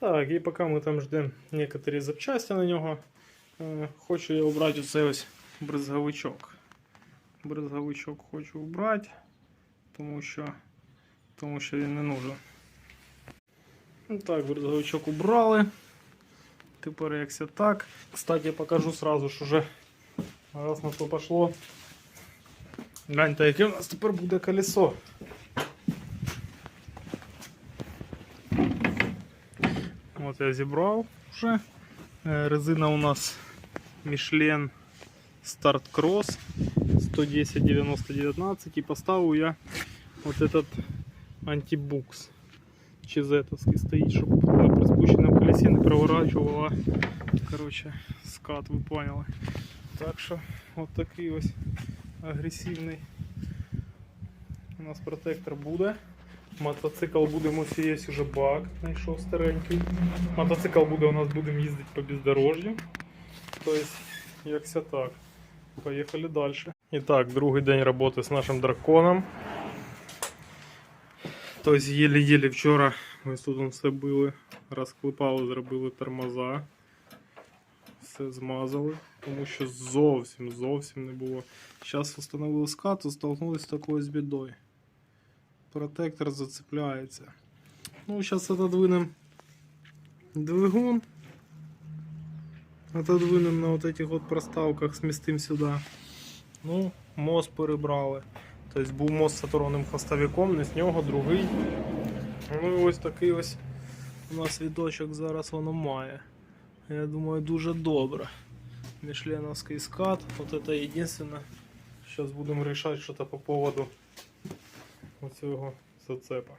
Так, і поки ми там ждемо некоторі запчасті на нього, е, хочу я обрати оцей ось бризговичок. Бризговичок хочу убрати, тому що, тому що він не нужен. Ну так, бризговичок убрали. Тепер як все так. Кстати, я покажу сразу ж уже, раз на то пошло. Гляньте, яке у нас тепер буде колесо. От я зібрав вже. Е, Резина у нас Michelin Start Cross 110 90 19 і поставив я от этот антибукс чизетовський стоїть, щоб при спущеному колесі не проворачувала короче, скат, ви поняли. Так що от такий ось агресивний у нас протектор буде. Мотоцикл будемо є уже бак, знайшов старенький. Мотоцикл буде у нас будемо їздити по бездорожжю. Як все так. Поїхали далі. І так, другий день роботи з нашим драконом. Тобто єлі-єлі вчора ось тут все били, розклепали, зробили тормоза. Все змазали, тому що зовсім зовсім не було. Зараз встановили скат, і столкнулися з такою з бідою. Протектор зацепляється. Ну, зараз отодвинем двигун. Отодвинем на вот этих проставках, смістим сюди. Ну, мост перебрали. Тобто був мост з сатуронним хвостовиком, не з нього другий. Ну і ось такий ось у нас відочок зараз воно має. Я думаю, дуже добре. Мішленовський скат. Вот это единственное. Сейчас будемо рішати щось по поводу оцього зацепа.